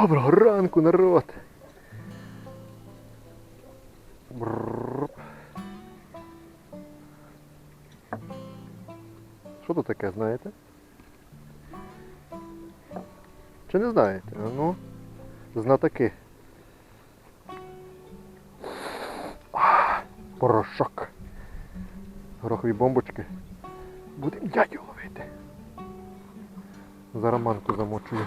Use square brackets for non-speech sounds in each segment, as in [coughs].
Доброго ранку, народ! Що тут таке, знаєте? Чи не знаєте? Ну, знатоки. А, Порошок. Горохові бомбочки. Будемо дядю ловити. Зараз манку замочую.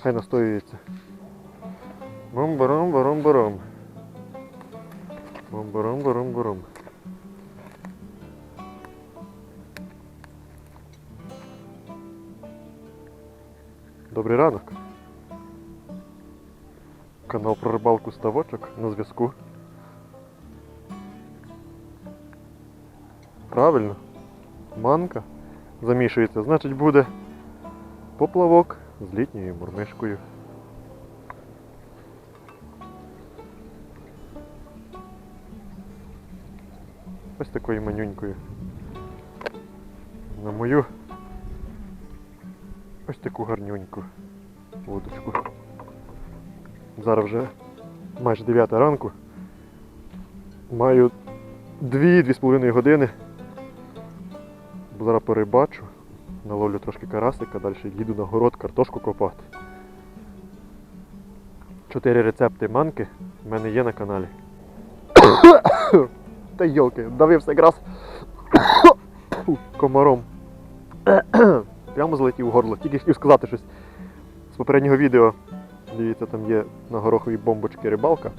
Хай настоюється. Баром. Бом-баром, баром, баром. Добрий ранок. Канал про рибалку ставочок на зв'язку. Правильно. Манка замішується, значить буде поплавок з літньою мурмишкою. Ось такою манюнькою. На мою ось таку гарнюньку вудочку. Зараз вже майже 9 ранку. Маю 2-2,5 години. Зараз порибачу, наловлю трошки карасика, далі їду на город картошку копати. Чотири рецепти манки в мене є на каналі. [coughs] Та йолки, давився якраз комаром. [coughs] Прямо злетів у горло. Тільки хотів сказати щось з попереднього відео. Дивіться, там є на гороховій бомбочці рибалка.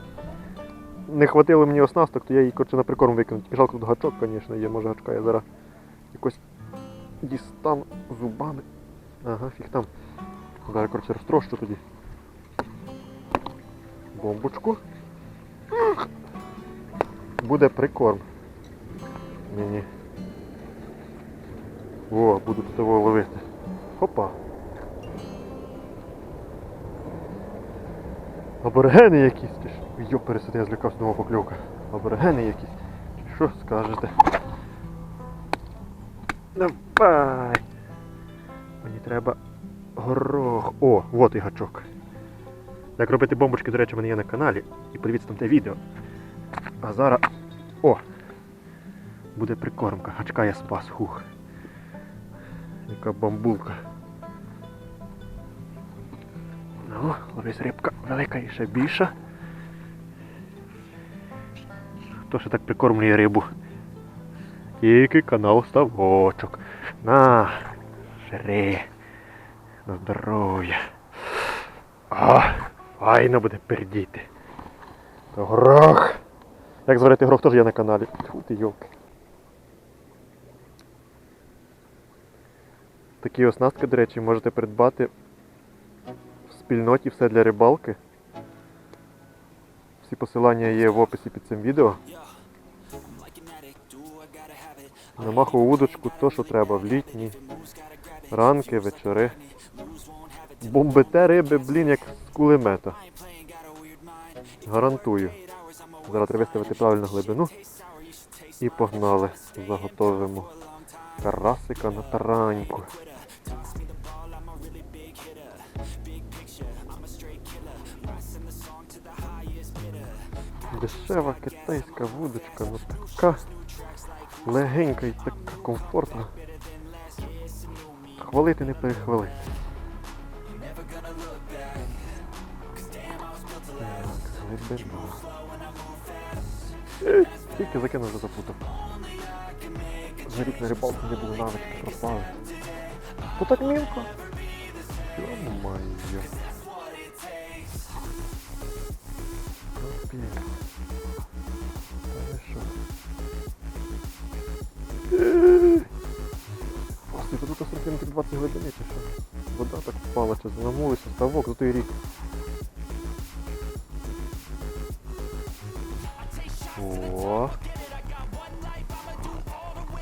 Не хватило мені оснасток, то я її коротше, на прикорм викинув. Тільки жалко тут гачок, звісно, є, може гачка я зараз якось дістану зубами. Ага, фіг там. Зараз коротше розтрощу тоді. Бомбочку. Буде прикорм. Мені. О, буду тут його ловити. Хопа. Аборигени якісь. Йо, пересити, я злякався нового покльовка. Аборигени якісь. Що скажете? Давай! Мені треба горох. О, от і гачок. Як робити бомбочки, до речі, мене є на каналі. І подивіться там те відео. А зараз. О! Буде прикормка. Гачка я спас. Хух. Яка бамбулка. Ну, ось рибка велика і ще більша. Хто ще так прикормлює рибу? Тільки канал Ставочок. На, жри. На здоров'я. А, файно буде пердіти. Та Горох. Як зварити горох теж є на каналі. Тьфу ти йолки. Такі оснастки, до речі, можете придбати в спільноті все для рибалки. Всі посилання є в описі під цим відео. На махову вудочку то, що треба в літні ранки, вечори. Бомбите риби, блін, як з кулемета. Гарантую. Зараз треба виставити правильну глибину. І погнали. Заготовимо карасика на тараньку. Дешева китайська вудочка, ну така легенька і така комфортна. Хвалити не перехвалити. Так. Е, Тільки закинув вже запутав. За рік на рибалку не було навички пропали. То так мілко. Йо-моє. 20 глибини чи що? Вода так впала, чи ставок за той рік. О.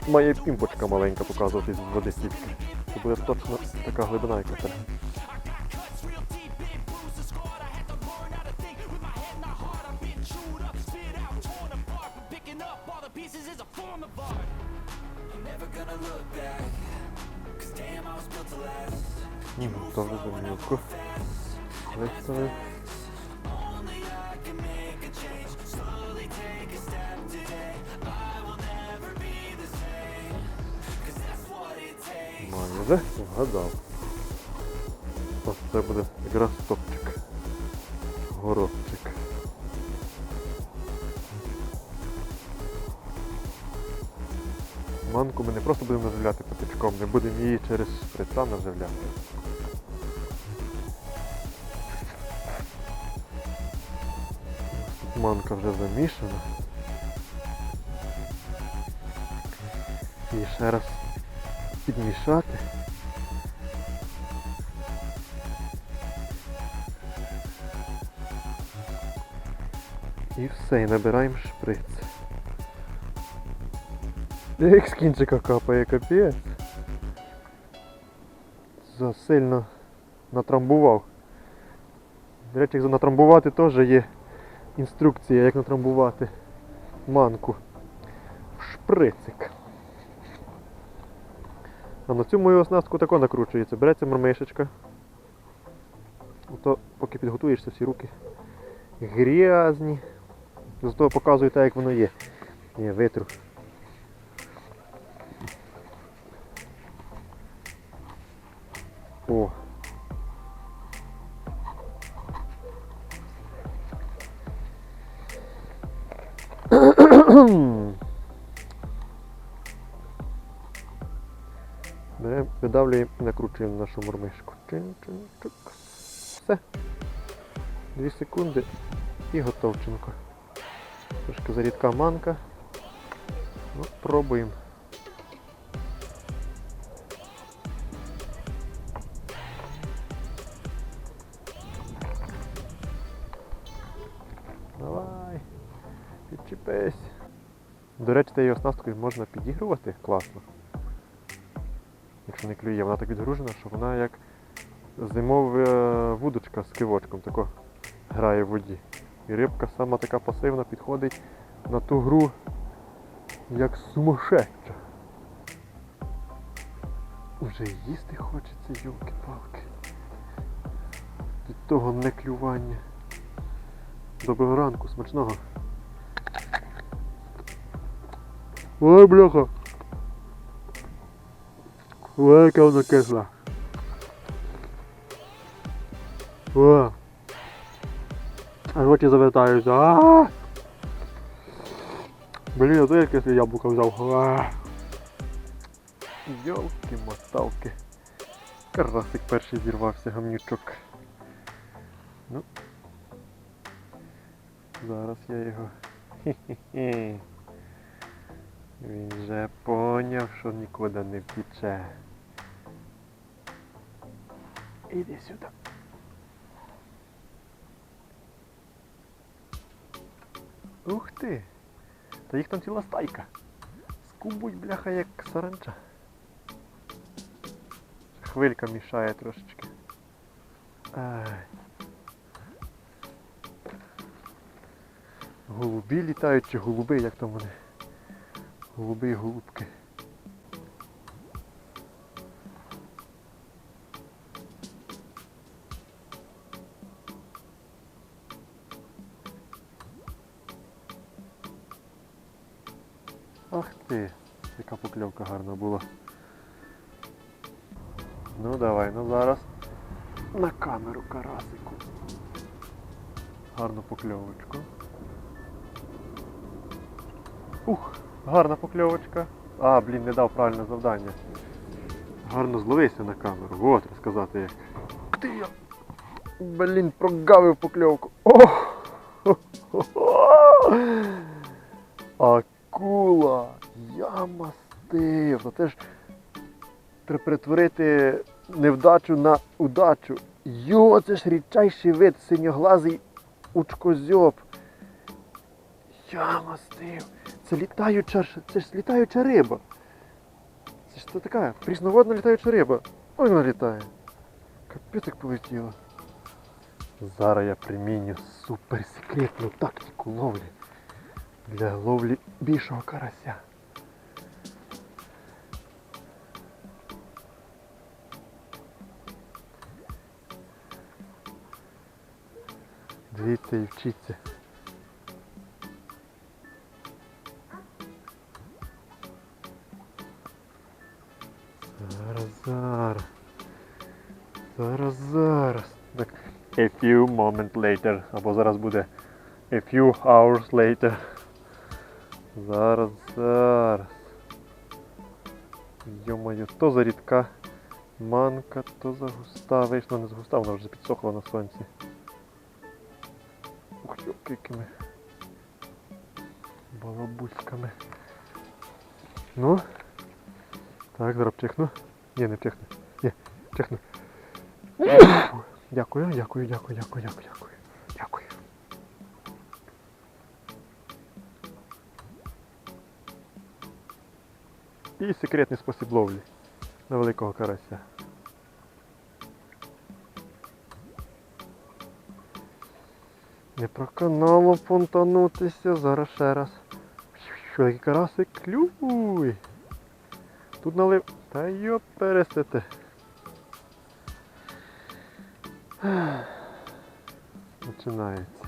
Має пімпочка маленька показуватись з води стільки. Це буде точно така глибина, яка треба. Замілку. Виставив. Майже вгадав. Це буде якраз топчик. Горобчик. Манку ми не просто будемо наживляти патичком, ми будемо її через шприца наживляти. Тут манка вже замішана. І ще раз підмішати. І все, і набираємо шприц. Як з кінчика капає капець. Засильно натрамбував. До речі, натрамбувати теж є інструкція, як натрамбувати манку в шприцик. А на цю мою оснастку тако накручується. Береться мармишечка. Ото поки підготуєшся всі руки грязні. Зато показую так, як воно є. Ні, витру. О. Беремо, видавлюємо накручуємо нашу мормишку. Чин-чин-чик. Все. Дві секунди і готовченко. Трошки зарідка манка. Ну, пробуємо. Давай, підчепись. До речі, цією оснасткою можна підігрувати класно. Якщо не клює, вона так відгружена, що вона як зимова вудочка з кивочком тако грає в воді. І рибка сама така пасивна підходить на ту гру як сумасшедша. Уже їсти хочеться, йолки-палки. Від того не клювання. Доброго ранку, смачного. Ой, бляха. Ой, яка вона кисла. О. Аж в очі завертаються. А! Блін, а то якесь яблуко взяв. Йолки моталки. Карасик перший зірвався, гамнючок. Ну. Зараз я його. Хі-хі-хі. Він вже поняв, що нікуди не втіче. Іди сюди. Ух ти! Та їх там ціла стайка. Скубуть, бляха, як саранча. Хвилька мішає трошечки. Голубі літають чи голуби, як там вони? Голуби і голубки. Гарна покльовочка. А, блін, не дав правильне завдання. Гарно зловився на камеру. От розказати як. Ти я! Блін, прогавив покльовку. Ох! [laughs] Акула! Я мастив! Ну це ж треба перетворити невдачу на удачу. Йо, це ж рідчайший вид, синьоглазий учкозьоб. Я мастив. Це літаюча це ж літаюча риба. Це ж це така прісноводна літаюча риба. Ой вона літає. Капітик полетіло. Зараз я приміню суперсекретну тактику ловлі для ловлі більшого карася. Дивіться і вчіться. Зараз, зараз. Зараз, зараз. Так. A few moment later. Або зараз буде A few hours later. Зараз, зараз. Йо-моє, то за рідка манка, то за густа. Вийшла не з густа, вона вже підсохла на сонці. Ух, якими балабуськами. Ну. Так, зараз чихну. Ні, не чихну. Ні, чихну. Дякую, дякую, дякую, дякую, дякую, дякую. Дякую. І секретний спосіб ловлі на великого карася. Не проканало понтанутися, зараз ще раз. Великий карасик, клюй. Тут налив. Та йоп пересете. Починається.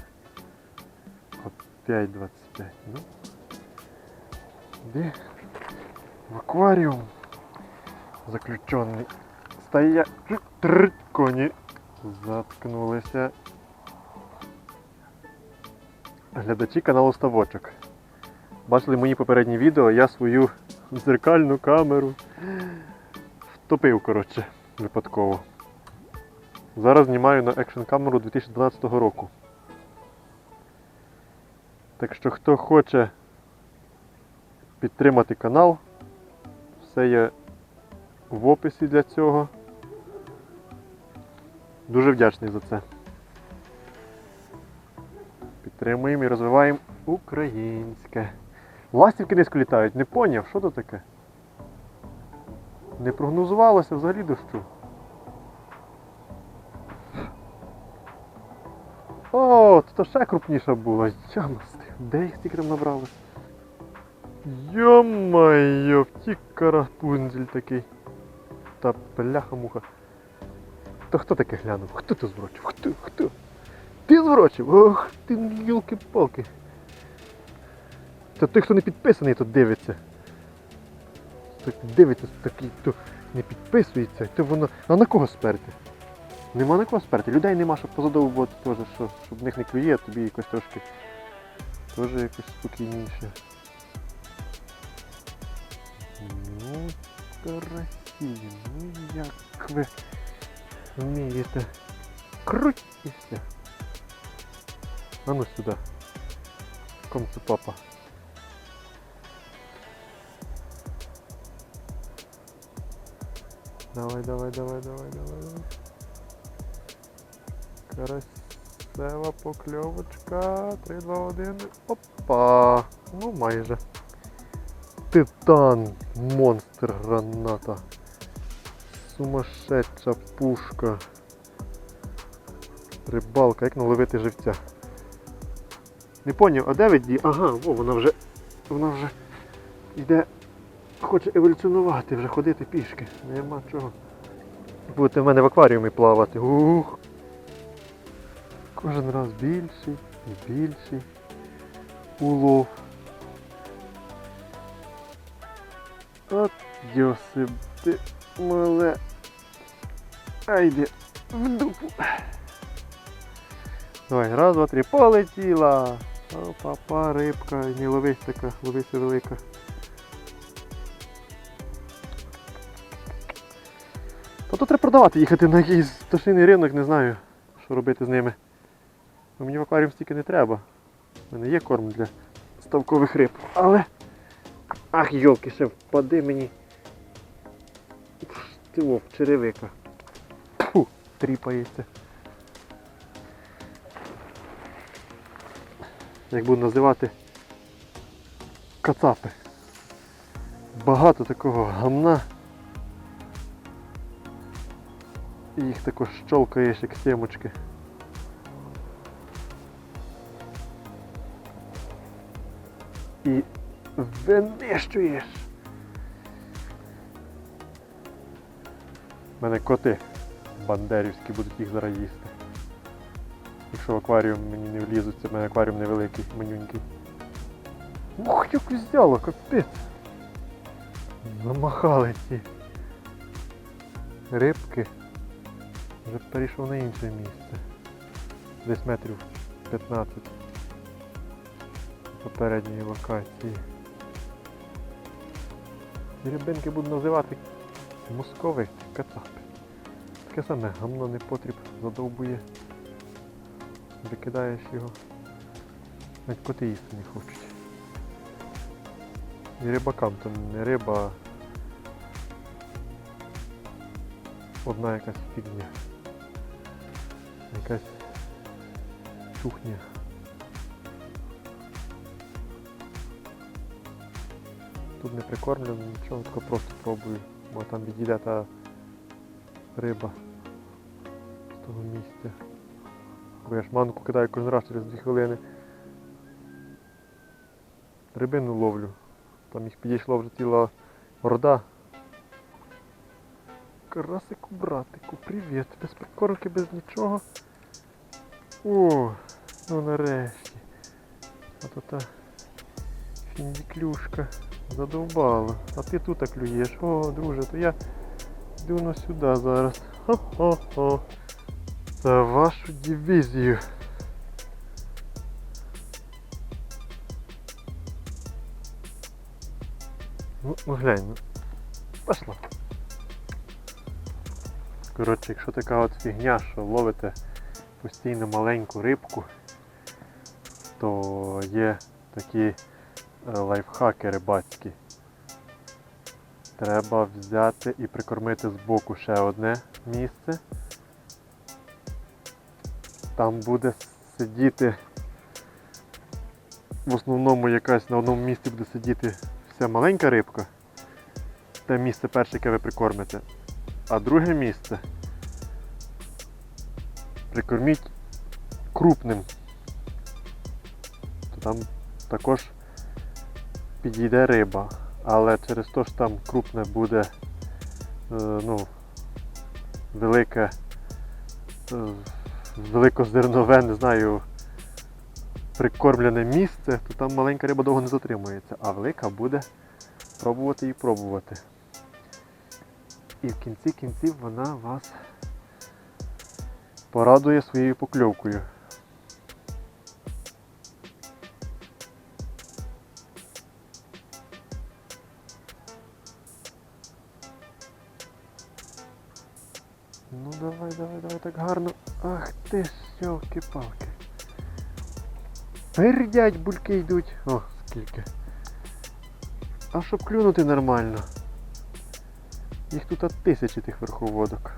Опять 25. Ну. Де? В акваріум. Заключений. Стоя. Коні. Заткнулися. Глядачі каналу Ставочок. Бачили мої попередні відео, я свою дзеркальну камеру втопив, коротше, випадково. Зараз знімаю на екшн камеру 2012 року. Так що хто хоче підтримати канал, все є в описі для цього. Дуже вдячний за це. Підтримуємо і розвиваємо українське. Ластівки низько літають, не поняв, що то таке? Не прогнозувалося взагалі дощу. О, то ще крупніша була. Ямасти. Де їх стільки там набралось? Йо-майо, втік карапунзель такий. Та бляха-муха. То хто таке глянув? Хто то зворочив? Хто? Хто? Ти зворочив? Ох, ти юлки-палки. Та той, хто не підписаний, то дивиться. Так дивиться, такий, то не підписується, то воно. А на кого сперти? Нема на кого сперти. Людей нема, щоб позадовбувати теж, що, щоб в них не клює, а тобі якось трошки. Теж якось спокійніше. Ну, красиві, ну як ви вмієте. Крутіся. А ну сюди. Комцу папа. Давай, давай, давай, давай, давай, давай. Красива покльовочка. 3, 2, 1. Опа! Ну майже. Титан, монстр граната. Сумасшедша пушка. Рибалка, як наловити живця. Не поняв, а де ви ді? Ага, о, вона вже. Вона вже йде. Хоче еволюціонувати, вже ходити пішки. Нема чого. Будете в мене в акваріумі плавати. Ух. Кожен раз більший і більший улов. От Йосип, ти мале. Айде в дупу. Давай, раз, два, три, полетіла. Опа-па, рибка, не ловись така, ловися велика. Та то треба продавати, їхати на якийсь пташиний ринок, не знаю, що робити з ними. Ну, мені в акваріум стільки не треба. У мене є корм для ставкових риб. Але. Ах, йолки, ще впади мені. Ти вов, черевика. Фу, тріпається. Як буду називати кацапи. Багато такого гамна. Їх також щолкаєш, як сімочки. І винищуєш. У мене коти бандерівські будуть їх зараз їсти. Якщо в акваріум мені не влізуть, це в мене акваріум невеликий, манюнький. Ух, як взяло, капець. Замахали ці рибки. Вже перейшов на інше місце. Десь метрів 15 попередньої локації. Ці рибинки буду називати московиті, кацапи. Таке саме гамно не потріб задовбує. Викидаєш його. Навіть коти їсти не хочуть. І рибакам то не риба, а одна якась фігня. Якась чухня. Тут не прикормлено, нічого, тільки просто пробую, бо там відійде та риба з того місця. Бо я ж манку кидаю кожен раз через 2 хвилини. Рибину ловлю. Там їх підійшло вже ціла орда. Карасику, братику, привіт. Без прикормки, без нічого. О, ну нарешті. А то та фіндіклюшка задовбала. А ти тут клюєш. О, друже, то я йду на сюди зараз. Хо-хо-хо. За вашу дивізію. Ну, ну глянь, ну. Пошла. Коротше, якщо така от фігня, що ловите постійно маленьку рибку, то є такі е, лайфхаки рибацькі. Треба взяти і прикормити збоку ще одне місце. Там буде сидіти в основному якась на одному місці буде сидіти вся маленька рибка. Те місце перше, яке ви прикормите. А друге місце прикорміть крупним. То там також підійде риба. Але через те, що там крупне буде е, ну, велике, е, великозернове, не знаю, прикормлене місце, то там маленька риба довго не затримується, а велика буде пробувати і пробувати. І в кінці кінців вона вас порадує своєю покльовкою. Ну давай, давай, давай так гарно. Ах ти ж, палки Пердять бульки йдуть. О, скільки. А щоб клюнути нормально. Їх тут тисячі тих верховодок.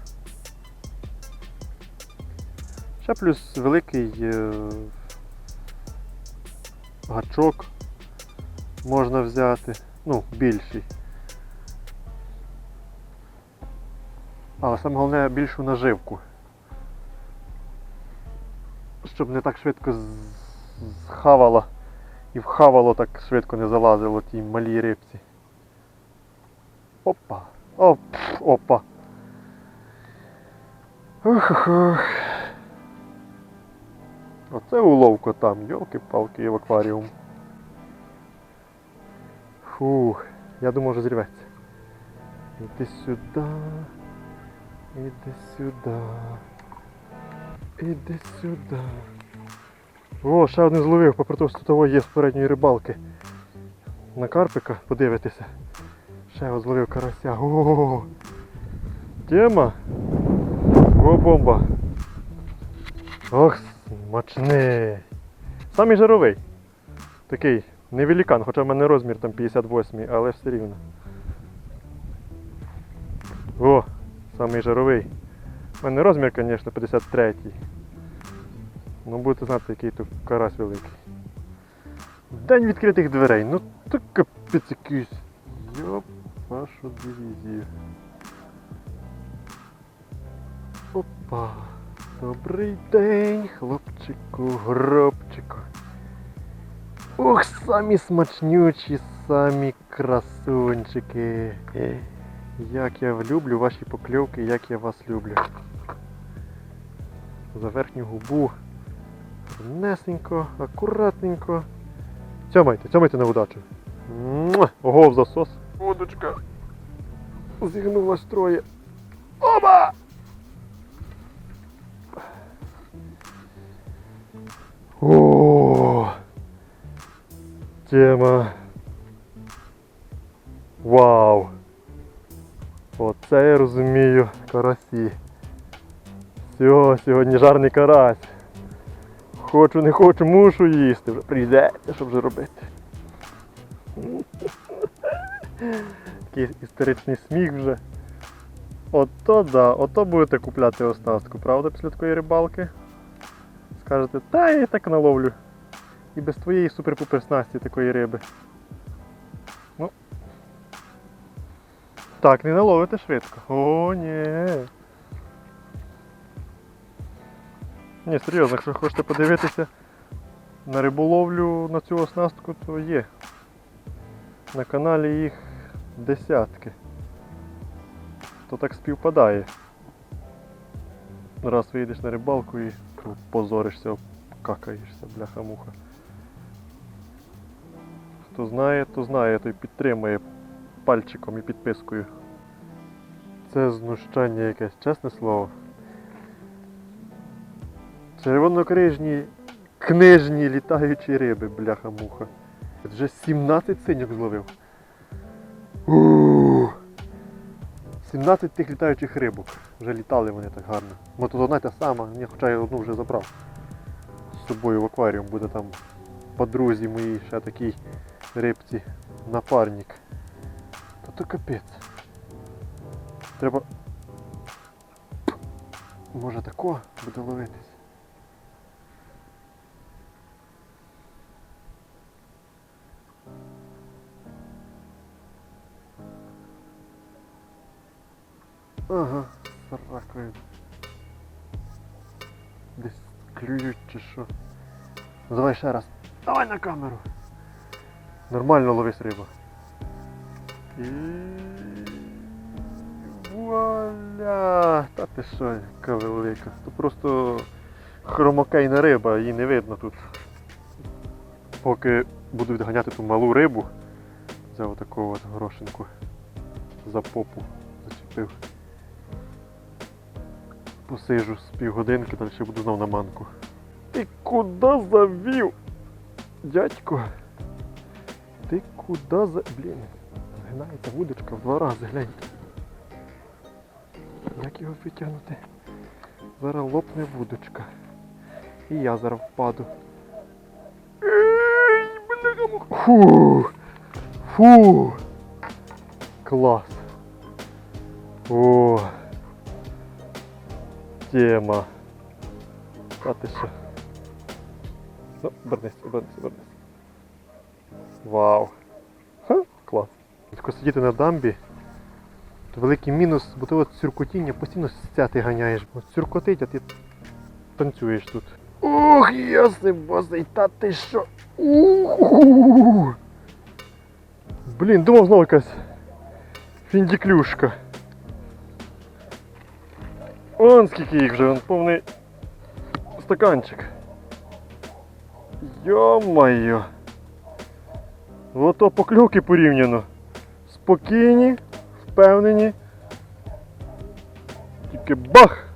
Ще плюс великий е, гачок можна взяти. Ну, більший. Але саме головне більшу наживку. Щоб не так швидко з- зхавало і вхавало так швидко не залазило тій малій рибці. Опа! Оп, опа! Ух. Оце уловко там, йолки-палки, в акваріум. Фух, я думав, вже зірветься. Іди сюди. Іди сюди. Іди сюди. О, ще один зловив, попри те, що тут є з передньої рибалки. На карпика подивитися. Ще його зловив карася. О, тема. О, бомба. Ох, смачний. Самий жировий. Такий не невеликан, хоча в мене розмір там 58, але все рівно. О, самий жировий. У мене розмір, звісно, 53. Ну будете знати, який тут карась великий. День відкритих дверей. Ну то капець якийсь. Йоп, вашу дивізію. Опа. Добрий день, хлопчику, гробчику. Ох, самі смачнючі, самі красунчики. Е, Як я люблю ваші покльовки, як я вас люблю. За верхню губу Несенько, акуратненько. Цьомайте, цьомайте на удачу. Ого, в засос. Удочка. Зігнулась троє. Оба! О! Тема. Вау! Оце я розумію карасі. Все, сьогодні жарний карась. Хочу, не хочу, мушу їсти. Вже прийдеться, що вже робити. Такий історичний сміх вже. Ото да, ото будете купляти оснастку, правда, після такої рибалки? Скажете, та я і так наловлю. І без твоєї супер-пупер такої риби. Ну. Так, не наловите швидко. О, ні. Ні, серйозно, якщо хочете подивитися на риболовлю на цю оснастку, то є. На каналі їх десятки. То так співпадає. Раз вийдеш на рибалку і позоришся, какаєшся, бляха-муха. Хто знає, то знає, той підтримує пальчиком і підпискою. Це знущання якесь, чесне слово. Червонокрижні книжні літаючі риби, бляха-муха. Вже 17 синьок зловив. 17 тих літаючих рибок. Вже літали вони так гарно. Бо тут одна та сама, я хоча я одну вже забрав. З собою в акваріум буде там по друзі мої ще такій рибці напарник. Та то капець. Треба. Може тако буде ловитись. Ага, з ракою. Десь клюють чи що. Давай ще раз. Давай на камеру. Нормально ловись риба. І... Вуаля! Та ти що, яка велика. Це просто хромокейна риба, її не видно тут. Поки буду відганяти ту малу рибу, взяв таку от горошинку за попу зачепив. Посижу з півгодинки, далі буду знов на манку. Ти куди завів? Дядько? Ти куди за. Блін, згинається вудочка в два рази, гляньте. Як його витягнути? Зараз лопне вудочка. І я зараз впаду. Ей, бляха Фу! Фу! Клас! О! Тема. А ти що? Ну, обернись, обернись, обернись. Вау. Ха, клас. Якщо сидіти на дамбі, то великий мінус, бо ти от цюркотіння постійно з ти ганяєш. От цюркотить, а ти танцюєш тут. Ух, ясний босий, та ти що? Блін, думав знову якась фіндіклюшка. Вон скільки їх вже, вон повний стаканчик. Йо-моє. Ото покльовки порівняно. Спокійні, впевнені. Тільки бах!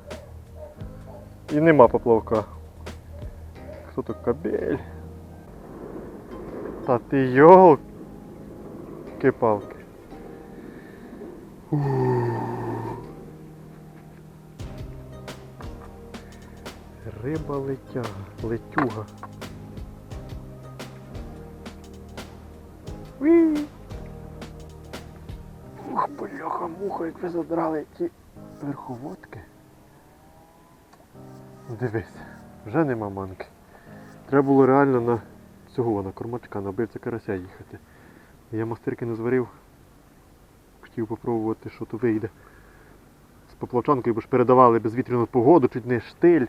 І нема поплавка. Хто то кабель? Та ти йолки Риба летяга, летюга. Ух, бляха, муха, як ви задрали ті верховодки. Дивись, вже нема манки. Треба було реально на цього на кормачка, на бивця карася їхати. Я мастирки не зварив. Хотів попробувати, що то вийде. З поплавчанкою, бо ж передавали безвітряну погоду, чуть не штиль.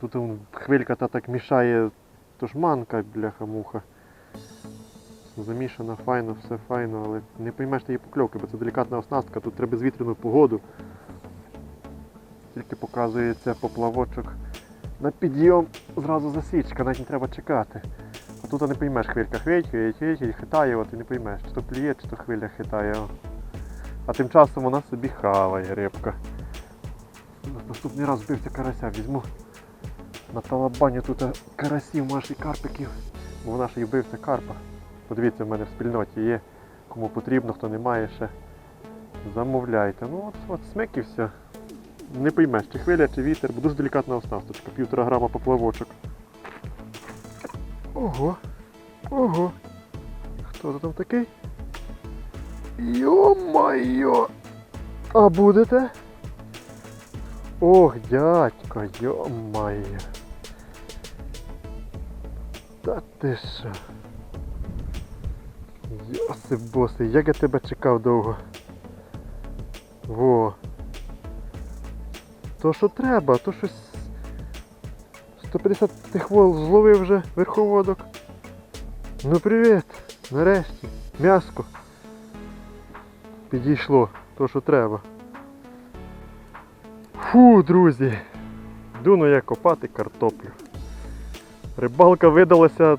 Тут хвилька та так мішає, то ж манка, бляха-муха. Замішана файно, все файно, але не поймеш її покльовки, бо це делікатна оснастка, тут треба безвітряну погоду. Тільки показується поплавочок на підйом зразу засічка, навіть не треба чекати. А тут не поймеш, хвилька хвить, хвить, хвить, хитає, от і не поймеш, чи то плює, чи то хвиля хитає. о. А тим часом вона собі хаває рибка. Наступний раз вбився карася, візьму на талабані тут карасів, може і карпиків. Бо вона ще й вбився карпа. Подивіться, в мене в спільноті є. Кому потрібно, хто не має ще. Замовляйте. Ну от, от смик і все. Не поймеш, чи хвиля, чи вітер, бо дуже делікатна оснасточка. Півтора грама поплавочок. Ого. Ого. Хто це там такий? Йо-майо! А будете? Ох, дядько, йо-майо. Та ти що? Йосип босий, як я тебе чекав довго. Во. То що треба, то щось 150 тих вол зловив вже верховодок. Ну привіт! Нарешті. М'яско. Підійшло, то що треба. Фу, друзі. Йду я копати картоплю. Рибалка видалася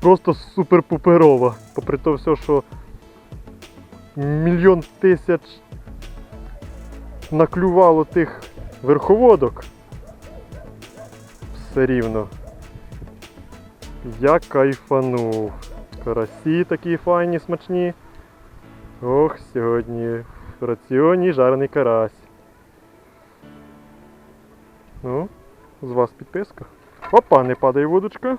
просто супер-пуперова. Попри те все, що мільйон тисяч наклювало тих верховодок. Все рівно. Я кайфанув. Карасі такі файні, смачні. Ох, сьогодні в раціоні жарений карась. Ну, з вас підписка. Опа, не падає вудочка.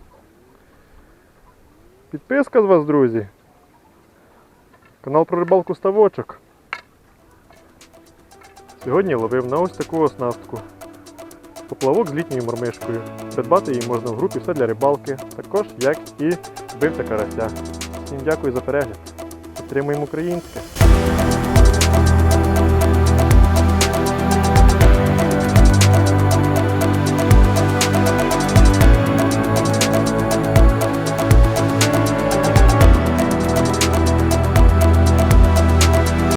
Підписка з вас, друзі. Канал про рибалку ставочок. Сьогодні ловив на ось таку оснастку. Поплавок з літньою мормишкою. Придбати її можна в групі все для рибалки, також як і бивця карася. Всім дякую за перегляд. Підтримуємо українське.